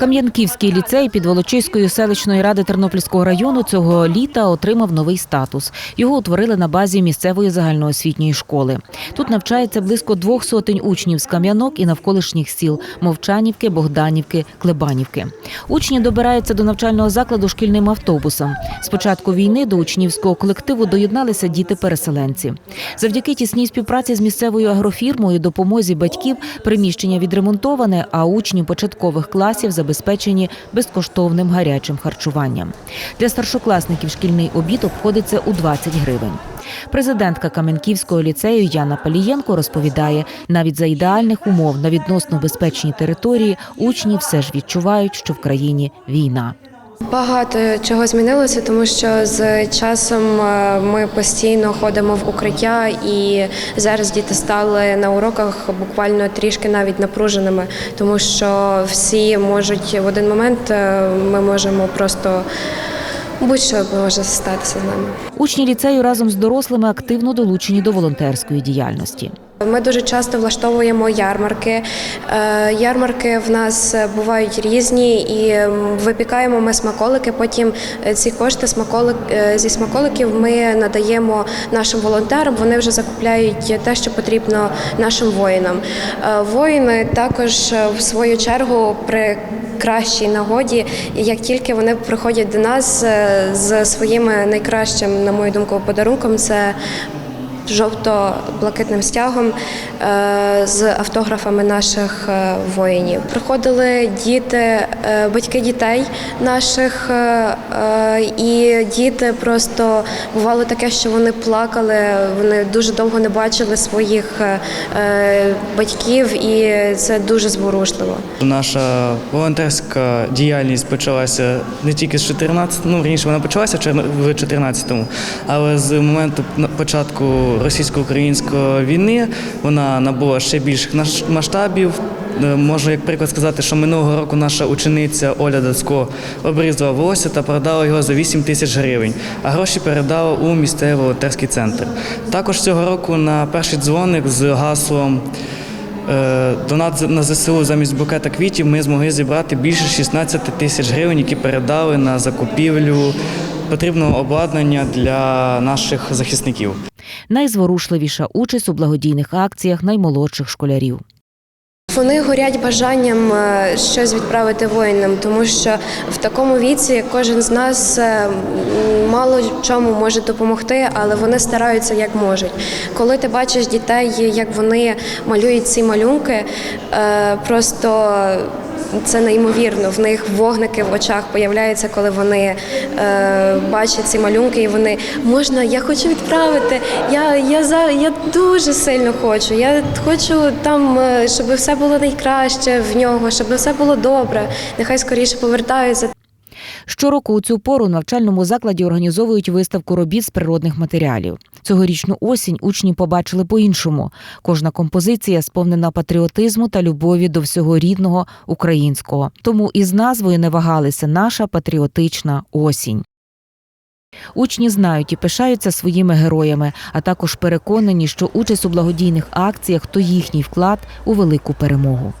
Кам'янківський ліцей під Волочиською селищної ради Тернопільського району цього літа отримав новий статус. Його утворили на базі місцевої загальноосвітньої школи. Тут навчається близько двох сотень учнів з Кам'янок і навколишніх сіл Мовчанівки, Богданівки, Клебанівки. Учні добираються до навчального закладу шкільним автобусом. З початку війни до учнівського колективу доєдналися діти-переселенці. Завдяки тісній співпраці з місцевою агрофірмою, допомозі батьків, приміщення відремонтоване, а учні початкових класів забезпечені безкоштовним гарячим харчуванням. Для старшокласників шкільний обід обходиться у 20 гривень. Президентка Кам'янківського ліцею Яна Палієнко розповідає, навіть за ідеальних умов на відносно безпечній території учні все ж відчувають, що в країні війна. Багато чого змінилося, тому що з часом е, ми постійно ходимо в укриття, і зараз діти стали на уроках буквально трішки навіть напруженими, тому що всі можуть в один момент е, ми можемо просто будь-що може статися з нами. Учні ліцею разом з дорослими активно долучені до волонтерської діяльності. Ми дуже часто влаштовуємо ярмарки. Е, Ярмарки в нас бувають різні, і випікаємо ми смаколики. Потім е, ці кошти смаколик е, зі смаколиків ми надаємо нашим волонтерам. Вони вже закупляють те, що потрібно нашим воїнам. Воїни також в свою чергу при кращій нагоді, як тільки вони приходять до нас з своїм найкращим, на мою думку, подарунком, це жовто-блакитним стягом е, з автографами наших е, воїнів. Приходили діти, е, батьки дітей наших, і діти просто бувало таке, що вони плакали, вони дуже довго не бачили своїх батьків, і це дуже зворушливо. Наша волонтерська діяльність почалася не тільки з 14, ну раніше вона почалася в в 14-му, але з моменту початку російсько-української війни вона набула ще більших масштабів. Е, Можу як приклад сказати, що минулого року наша учениця Оля Дацько обрізала волосся та продала його за 8 тисяч гривень, а гроші передала у місцевий волонтерський центр. Також цього року на перший дзвоник з гаслом Е, Донат на ЗСУ замість букета квітів ми змогли зібрати більше 16 тисяч гривень, які передали на закупівлю потрібного обладнання для наших захисників. Найзворушливіша участь у благодійних акціях наймолодших школярів. Вони горять бажанням е, щось відправити воїнам, тому що в такому віці кожен з нас е, мало чому може допомогти, але вони стараються як можуть. Коли ти бачиш дітей, як вони малюють ці малюнки, е, просто це неймовірно. В них вогники в очах появляються, коли вони е, бачать ці малюнки, і вони можна, я хочу відправити. Я, я, за, я дуже сильно хочу. Я хочу там, е, щоб все було найкраще в нього, щоб все було добре. Нехай скоріше повертаються. Щороку у цю пору в навчальному закладі організовують виставку робіт з природних матеріалів. Цьогорічну осінь учні побачили по-іншому. Кожна композиція сповнена патріотизму та любові до всього рідного українського. Тому із назвою не вагалися наша патріотична осінь. Учні знають і пишаються своїми героями, а також переконані, що участь у благодійних акціях то їхній вклад у велику перемогу.